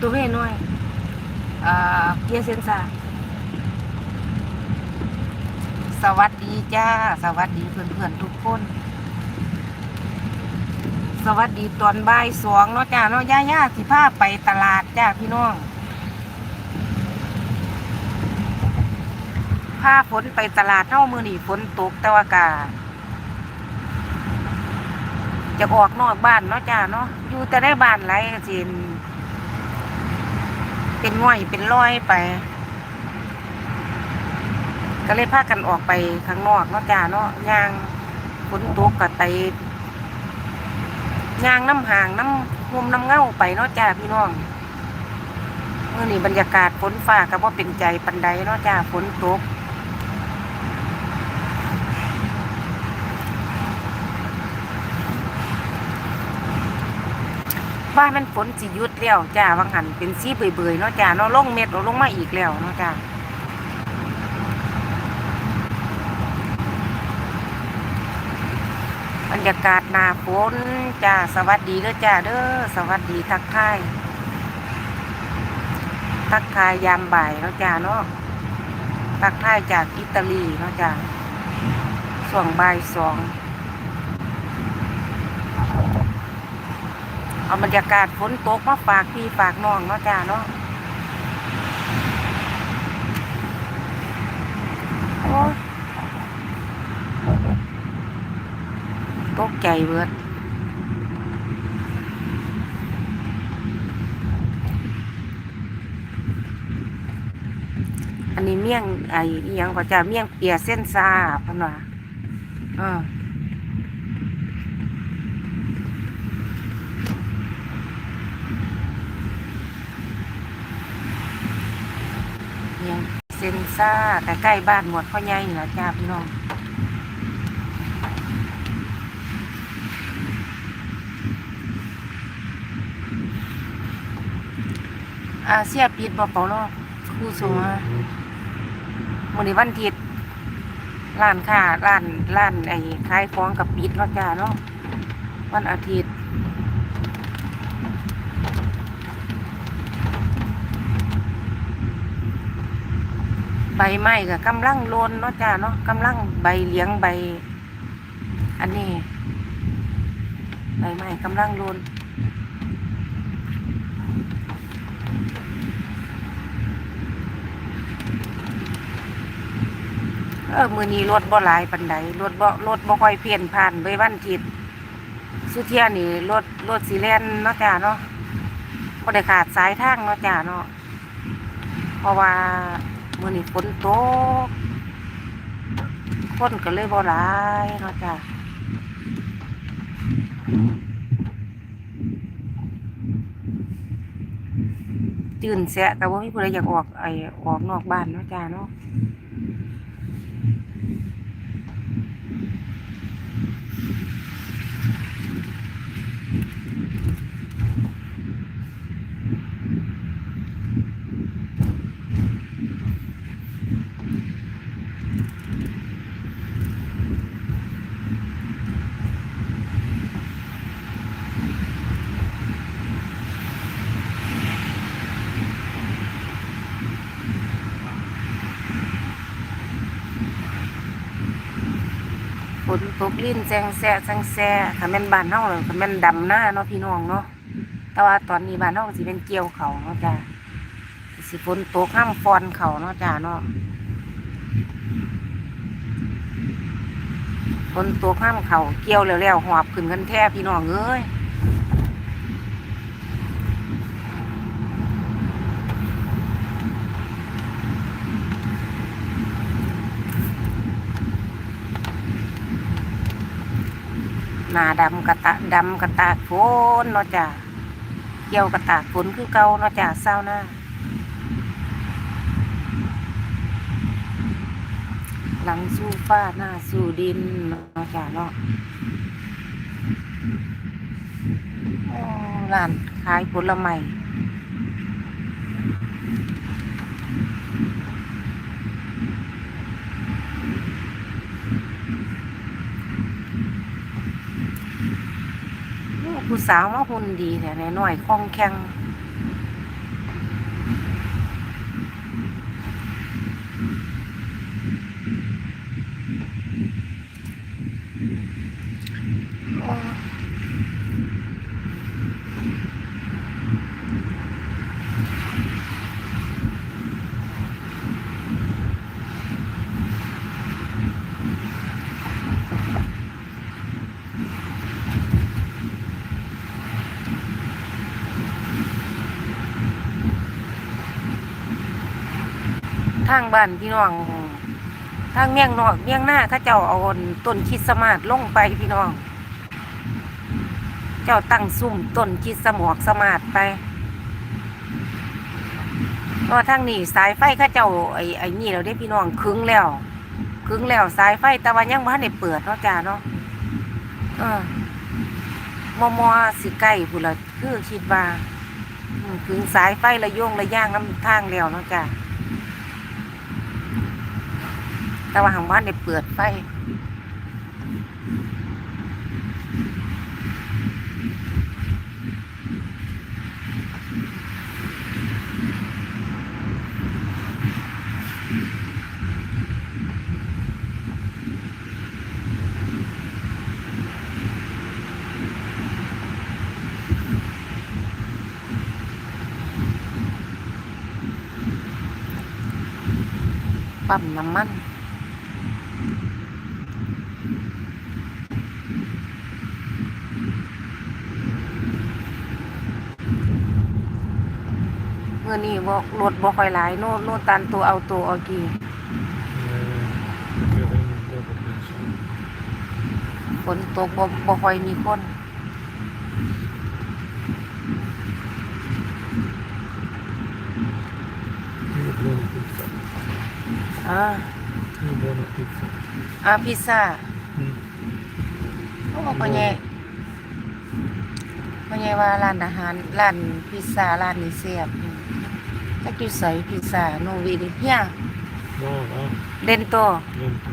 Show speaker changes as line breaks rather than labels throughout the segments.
ตัวเม่น้อยอ่าเกียร์เซนซาสวัสดีจ้า สวัสดีเพื่อนๆทุกคน สวัสดีตอนบ่ายสองเนาะจ้าเนาะย่าย่าสิพาไปตลาดจ้าพี่น้องพาฝนไปตลาดเท่ามือหนีฝนตกแต่ว่ากาจะออกนอกบ้านเนาะจ้าเนาะอยู่แต่ได้บ้านไรก็สิน เป็นง่อยเป็นร้อยไป ก็เลยพากันออกไปข้างนอกเนาะจ้าเนาะย่างฝนตกก็ไปย่างน้ำห่างน้ำมุมน้ำเง่าไปเนาะจ้าพี่น้องเมื่อนี้บรรยากาศฝนฟ้าก็ว่าเป็นใจปันใดเนาะจ้าฝนตก ว่ามันฝนสิยุดแล้วจ้าวังหันเป็นสีเบื่อยๆเนาะจ้าเนาะลงเม็ดเอาลงมาอีกแล้วเนาะจ้าบรรยากาศหนาฝนจ้าสวัสดีเด้อจ้าเด้อสวัสดีทักทายทักทายยามบ่ายเนาะจ้าเนาะทักทายจากอิตาลีเนาะจ้าส่วงบ่ายสอง เอาบรรยากาศฝนตกมาฝากพี่ฝากน้องเนาจ้าเนาะโอ้ยตกใจเบิดอันนี้เมี่ยงไอ้ยังก็จะเมี่ยงเปียเส้นซาพนว่าอ่า เนี่ยเซนซ่าใกล้บ้านหมดพ่อใหญ่นี่แหละจ้าพี่น้องอาเซียปิดบ่เปล่าเนาะครู่สูงอะมื้อนี้วันอาทิตย์ร้านค้าร้านร้านไอ้ขายของกับปิดเนาะจ้าเนาะวันอาทิตย์ ใบไม้ก็กำลังโลนเนาะจ้าเนาะกำลังใบเลี้ยงใบ อันนี้ใบไม้กำลังโลนเออมือนี้รถบ่หลายปันใดรถบ่รถบ่ค่อยเพี้ยนผ่านไปวันทิตย์สุเทียนี่รถรถสีแลนเนาะจ้าเนาะบ่ได้ขาดสายทางเนาะจ้าเนาะเพราะว่า มื่อนี้ฝนตกคนก็เลยบ่หลายเนาะจ้ะตื่นแสะแต่ว่าพี่ผู้ใดอยากออกไอออกนอกบ้านเนาะจ้าเนาะ นตกลิ้นแซงแซ่แซงแซ่ถ้าแม่นบานเฮาเลยถ้าแม่นดำหน้าเนาะพี่น้องเนาะแต่ว่าตอนนี้บานเฮาก็สิเป็นเกี่ยวเขาเนาะจ้าสิฝนตกห้ามฟอนเขาเนาะจ้าเนาะฝนตกห้ามเขาเกี่ยวแล้วแล้วหอบขึ้นกันแท้พี่น้องเอ้ย หน้าดำกระตะดำกระตากฝนเนาะจ้ะเกี่ยวกระตากฝนคือเก่าเนาะจ้ะเศร้าหน้าหลังสู้ฟ้าหน้าสู้ดินเนาะจ้ะเนาะร้านขายผลไม้ ผู้สาวมาหุ่นดีแต่น้อยคล่องแข็ง ทางบ้านพี่น้องทางเมียงนอกเมียงหน้าข้าเจ้าเอาต้นคิดสมาศลงไปพี่น้อง เจ้าตั้งซุ่มต้นคิดสมอกสมาดไปเพราะทางนี้สายไฟข้าเจ้าไอ้ไอ้นี่เราได้พี่น้องคึงแล้วคึงแล้วสายไฟต่ว่ายังบ่ทันได้เปิดเนาะจ้าเนาะเออมอมอสิใกล้พุ่นละคือคิดว่าคึงสายไฟระโยงระย่างน้ำทางแล้วเนาะจ้า แต่ว่าหางบ้านได้เปิดไฟปั๊มน้ำมัน มื่อนี้บอกรถบ่ค่อยหลายโน่นโน่นตันตัวเอาตัวเอากี่
Eh, jag vet inte vad det är som.
ฝนตกบ่บ่ค่อยมีคน
Nu blir det pizza.
อ่า
Nu blir det pizza.
อ่าพิซซ่า
Mm.
โอ้พ่อใหญ่พ่อใหญ่ว่าร้านอาหารร้านพิซซ่าร้านนี้แซ่บอืม จักอยู่ไสพิซซ่าโนวีดิเฮีย
Ja, ja.
เดนโต
Vänta.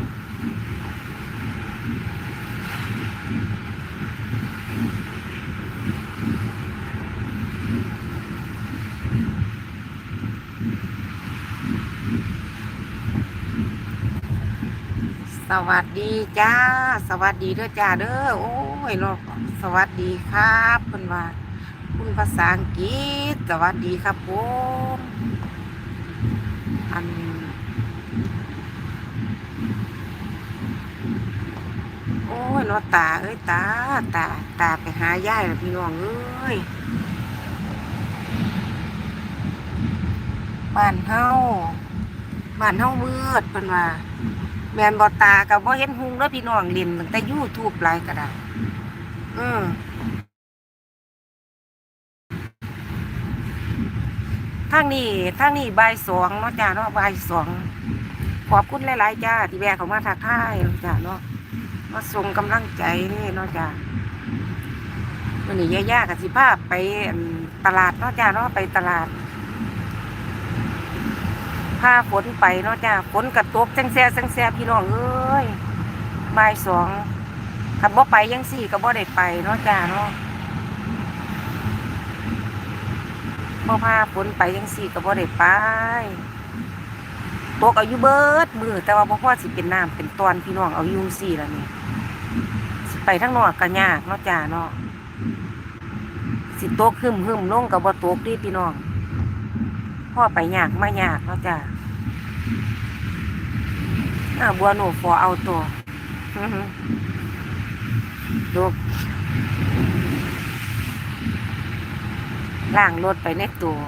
สวัสดีจ้า สวัสดีเด้อจ้าเด้อโอ้ยเนาะสวัสดีครับเพิ่นว่า คุณภาษาอังกฤษสวัสดีครับผมอันโอ้ยนาะตา เอ้ยตา ตา ตาไปหายายแล้วพี่น้องเอ้ยบ้านเฮาบ้านเฮามืดเพิ่นว่าแมนบอตากับว่าเห็นหุงแล้วพี่น้องเล่นตั้งแต่ยูทูบไลน์ก็ได้อืม ทางนี้ทางนี้บ่ายสองเนาะจ้าเนาะบ่ายสองขอบคุณหลายๆจ้าที่แวะเขามาทักทายเนาะจ้าเนาะมาส่งกำลังใจนี่เนาะจ้าวันนี้ย่าๆกับสิภาพไปตลาดเนาะจ้าเนาะไปตลาดพาฝนไปเนาะจ้าฝนกระตกจังแซ่จังแซ่พี่น้องเอ้ยบ่ายสองขับบ่ไปยังสี่ก็บ่ได้ไปเนาะจ้าเนาะ บ่พาฝนไปยังสี่ก็บ่ได้ไปตกเอาอยู่เบิดมือแต่ว่าบ่พอสิเป็นน้ำเป็นตอนพี่น้องเอาอยู่สี่แล้วนี่สิไปทั้งนอกก็ยากเนาะจ้าเนาะสิตกหึมหึมลงก็บ่ตกดิพี่น้องพ่อไปยากไม่ยากเนาะจ้ะอ่าบัวหนูฟอเอาตัวดู ล่างรถไปในตัว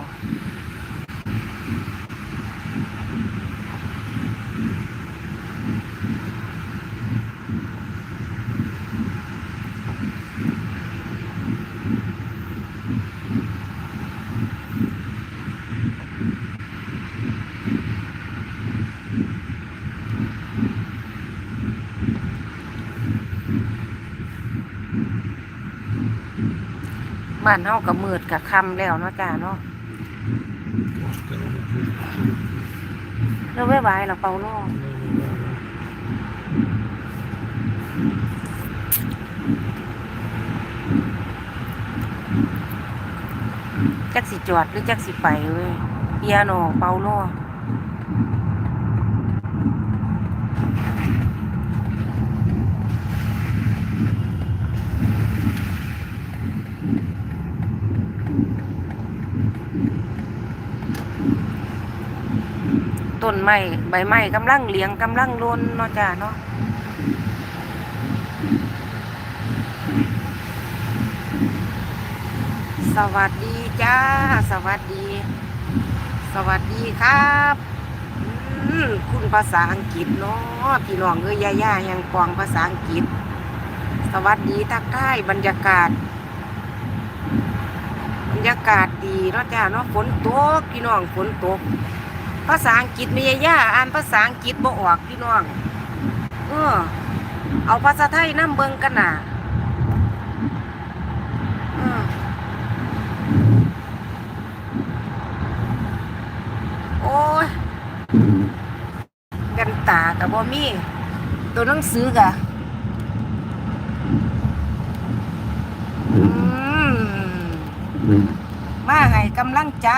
บ้านเฮากับมืดกับคำแล้วเนาะจ้าเนาะ
Orkar nog inte.
แล้วไว้ไว้เราเป่าล
Nej, men bara-
จักสิจอดหรือจักสิไปเว้ยเปียโนเป่าโล ต้นไม้ใบไม้กำลังเหลียงกำลังโลนเนาะจ้าเนาะสวัสดีจ้า สวัสดี สวัสดีครับคุณภาษาอังกฤษเนาะพี่น้องเอ้ยย่าย่าแห่งกองภาษาอังกฤษ สวัสดีทักทายบรรยากาศ บรรยากาศ เนาะจ้าเนาะฝนตกพี่น้องฝนตก ภาษาอังกฤษมีย่ายาอ่านภาษาอังกฤษบ่ออกพี่น้อง เออ เอาภาษาไทยนํเบิงกันน่ะโอ้ยกันตากับบ่มี ตัวหนังสือกะอืม ให้กำลังใจ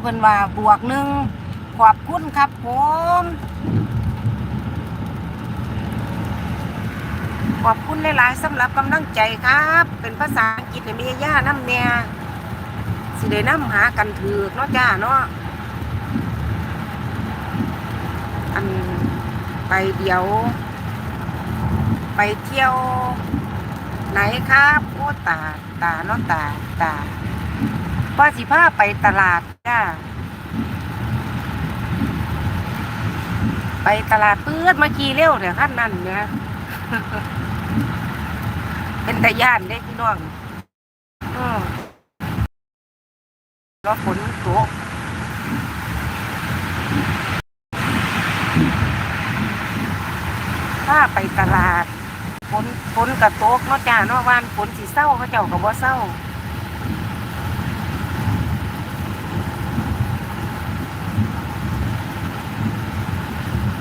เพิ่นว่าบวกหนึ่งขอบคุณครับผมขอบคุณหลายๆสำหรับกำลังใจครับ เป็นภาษาอังกฤษให้มีย่าน้ำแน่สิได้นำหากันถือเนาะจ้าเนาะอันไปเดี๋ยว ไปเที่ยวไหนครับโอ้ตาตาเนาะตาตา ว่าสิพาไปตลาดจ้าไปตลาดเปื้อนมาขี่เร็วเดี๋ยวขั้นนั้นเนี่ยเป็นตะย่านได้พี่น้องอืมรอฝนตกถ้าไปตลาดฝนฝนกระตกเนาะจ้าเนาะวานฝนสีเศร้าเขาเจ้ากับว่าเศร้า โบกาเซียเปล่าบ่ไปย่างเหรียญเนาะจ้าเนา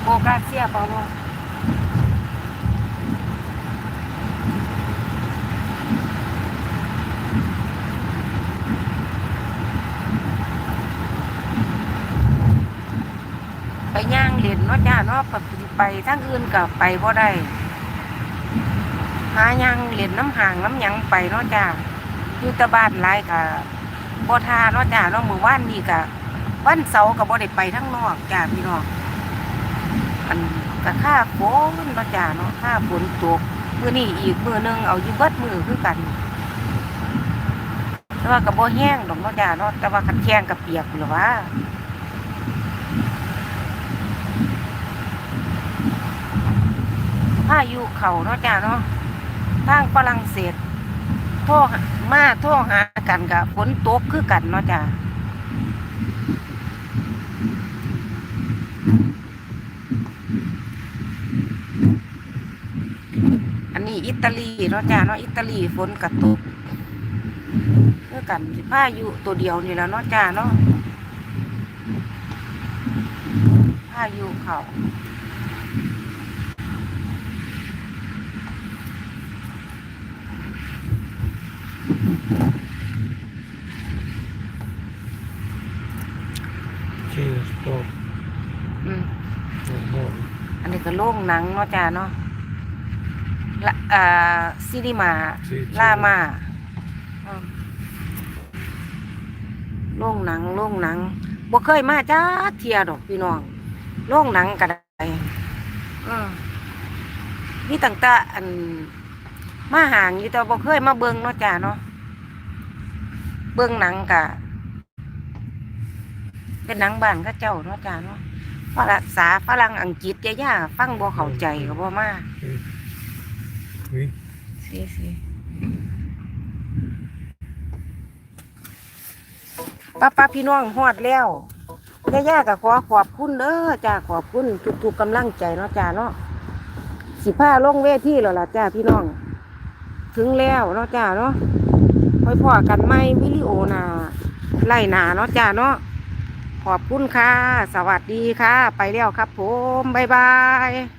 ะไปไปทางอื่นกับไปบ่ได้หาย่างเหรียญน้ำห่างน้ำหยังไปเนาะจ้าอยู่ตะบ้านหลายกับบ่ทาเนาะจ้าเนาะมื้อวานนี้กับวันเสาร์กับบ่ได้ไปทั้งนอกจ้าพี่น้อง อันกะค่าฝนเนาะจ้าเนาะค่าฝนตกมือนี้อีกมือหนึงเอาอยู่เบิดมือคือกัน แต่ว่าก็บ่แห้งดอกเนาะจ้าเนาะแต่ว่าคันแข้งก็เปียกอยู่ล่ะว่าพายุเข้าเนาะจ้าเนาะทางฝรั่งเศสทรหามาโทรหากันกับฝนตกคือกันเนาะจ้า อันนี้อิตาลีเนาะจ้าเนาะอิตาลีฝนกระตกเมื่อกันพายุตัวเดียวนี่แหล้วเนาะจ้าเนาะพายุเขา
เชียร์สปอร์ต
อืม
บอล
อันนี้ก็โล่งหนังเนาะจ้าเนาะ ละอ่าซีนีมา ล่ามาอืมโล่งหนังโล่งหนังบ่เคยมาจ้าเทียดอกพี่น้องโล่งหนังก็ได้อืมนี่ตั้งแต่อัน มาห่างอยู่แต่บ่เคยมาเบิ่งเนาะจ้าเนาะเบิ่งหนังกะ เป็นหนังบ้านเขาเจ้าเนาะจ้าเนาะภาษาฝรั่งอังกฤษย่าๆฟังบ่เข้าใจก็บ่มา
วิ
สิสิป้าป้าพี่น้องฮอดแล้วย่าๆก็ขอขอบคุณเด้อจ้าขอบคุณทุกๆกำลังใจเนาะจ้าเนาะสิผ้าลงเวทีแล้วล่ะจ้าพี่น้อง ถึงแล้วเนาะจ้าเนาะค่อยพ่อกันไหมวิดีโอหนาไล่หนาเนาะจ้าเนาะขอบคุณค่ะ สวัสดีค่ะ ไปแล้วครับผม บ๊ายบาย